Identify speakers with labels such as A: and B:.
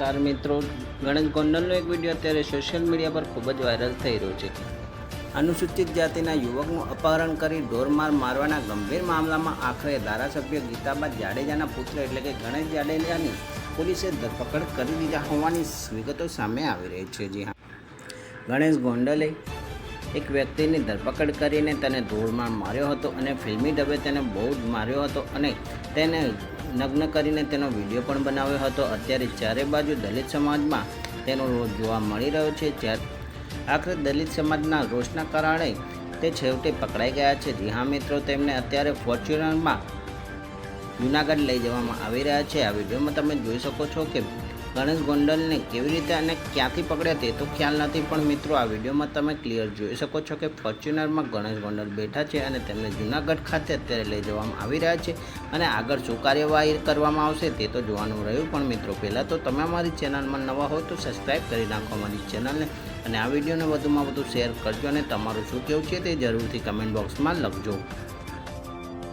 A: નમસ્કાર મિત્રો. ગણેશ ગોંડલનો એક વીડિયો અત્યારે સોશિયલ મીડિયા પર ખૂબ જ વાયરલ થઈ રહ્યો છે. અનુસૂચિત જાતિના યુવકનું અપહરણ કરી ઢોરમાર મારવાના ગંભીર મામલામાં આખરે ધારાસભ્ય ગીતાબા જાડેજાના પુત્ર એટલે કે ગણેશ જાડેજાની પોલીસે ધરપકડ કરી દીધા હોવાની વિગતો સામે આવી રહી છે. જી હા. ગણેશ ગોંડલે એક વ્યક્તિની ધરપકડ કરીને તેને ધૂળમાં માર્યો હતો અને ફિલ્મી ઢબે તેને બહુ જ માર્યો હતો અને તેને નગ્ન કરીને તેનો વીડિયો પણ બનાવ્યો હતો. અત્યારે ચારે બાજુ દલિત સમાજમાં તેનો રોષ જોવા મળી રહ્યો છે. જ્યારે આખરે દલિત સમાજના રોષના કારણે તે છેવટે પકડાઈ ગયા છે. જી હા, મિત્રો, તેમને અત્યારે ફોર્ચ્યુનરમાં જુનાગઢ લઈ જવામાં આવી રહ્યા છે. આ વિડીયોમાં તમે જોઈ શકો છો કે ગણેશ ગોંડલને કેવી રીતે અને ક્યાંથી પકડ્યા તે તો ખ્યાલ નથી, પણ મિત્રો, આ વિડીયોમાં તમે ક્લિયર જોઈ શકો છો કે ફોર્ચ્યુનરમાં ગણેશ ગોંડલ બેઠા છે અને તેમને જૂનાગઢ ખાતે અત્યારે લઈ જવામાં આવી રહ્યા છે અને આગળ શું કાર્યવાહી કરવામાં આવશે તે તો જોવાનું રહ્યું. પણ મિત્રો, પહેલાં તો તમે અમારી ચેનલમાં નવા હોય તો સબસ્ક્રાઈબ કરી નાખો અમારી ચેનલને અને આ વિડીયોને વધુમાં વધુ શેર કરજો અને તમારું શું કહેવું છે તે જરૂરથી કમેન્ટ બોક્સમાં લખજો.